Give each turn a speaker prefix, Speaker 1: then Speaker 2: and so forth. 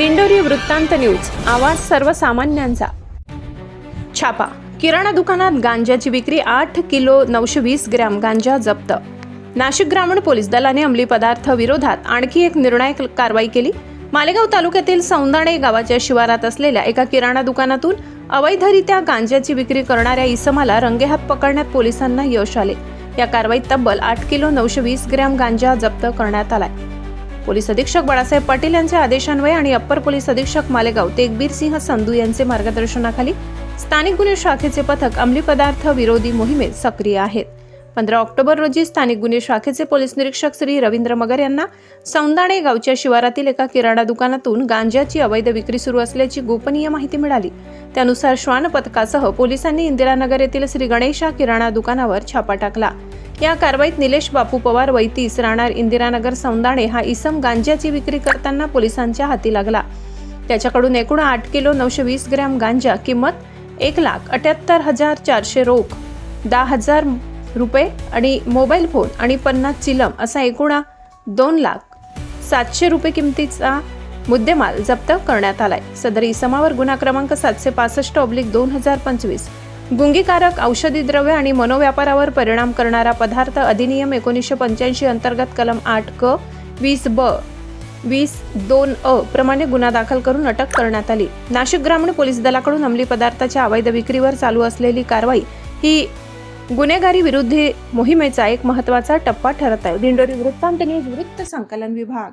Speaker 1: दिंडोरी वृत्तांत न्यूज. आवाज सर्वसामान्यांचा. छापा. किराणा दुकानात गांजाची विक्री आठ किलो नऊशे वीस ग्रॅम गांजा जप्त. नाशिक ग्रामीण पोलीस दलाने अंमली पदार्थ विरोधात आणखी एक निर्णायक कारवाई केली. मालेगाव तालुक्यातील सौंदाणे गावाच्या शिवारात असलेल्या एका किराणा दुकानातून अवैधरित्या गांजाची विक्री करणाऱ्या इसमाला रंगेहात पकडण्यात पोलिसांना यश आले. या कारवाईत तब्बल आठ किलो नऊशे वीस ग्रॅम गांजा जप्त करण्यात आलाय. पोलीस अधीक्षक बाळासाहेब पाटील यांच्या आदेशान्वये आणि अप्पर पोलीस अधीक्षक मालेगाव तेगबीर सिंह संधू यांचे मार्गदर्शनाखाली स्थानिक गुन्हे शाखेचे पथक अंमली पदार्थ विरोधी मोहिमेत सक्रिय आहेत. पंधरा ऑक्टोबर रोजी स्थानिक गुन्हे शाखेचे पोलीस निरीक्षक श्री रवींद्र मगर यांना सौंदाणे गावच्या शिवारातील एका किराणा दुकानातून गांजाची अवैध विक्री सुरू असल्याची गोपनीय माहिती मिळाली. त्यानुसार श्वान पथकासह पोलिसांनी इंदिरानगर येथील श्री गणेशा किराणा दुकानावर छापा टाकला. या कारवाईत निलेश बापू पवार वैतीस राहणार इंदिरानगर सौंदाणे हा इसम गांजाची विक्री करताना पोलिसांच्या हाती लागला. त्याच्याकडून एकूण आठ किलो नऊशे वीस ग्रॅम गांजा किंमत एक लाख अठ्याहत्तर हजार चारशे रोख दहा हजार रुपये आणि मोबाईल फोन आणि पन्नास चिलम असा एकूणा दोन लाख सातशे रुपये किमतीचा मुद्देमाल जप्त करण्यात आलाय. सदर इसमावर गुन्हा क्रमांक सातशे पासष्ट ऑब्लिक दोन हजार पंचवीस. गुंगीकारक औषधी द्रव्य आणि मनोव्यापारावर परिणाम करणारा पदार्थ अधिनियम एकोणीसशे पंच्याऐंशी अंतर्गत कलम आठ क वीस ब वीस दोन अ प्रमाणे गुन्हा दाखल करून अटक करण्यात आली. नाशिक ग्रामीण पोलीस दलाकडून अंमली पदार्थाच्या अवैध विक्रीवर चालू असलेली कारवाई ही गुन्हेगारी विरुद्ध मोहिमेचा एक महत्त्वाचा टप्पा ठरत आहे. दिंडोरी वृत्तांत न्यूज वृत्त संकलन विभाग.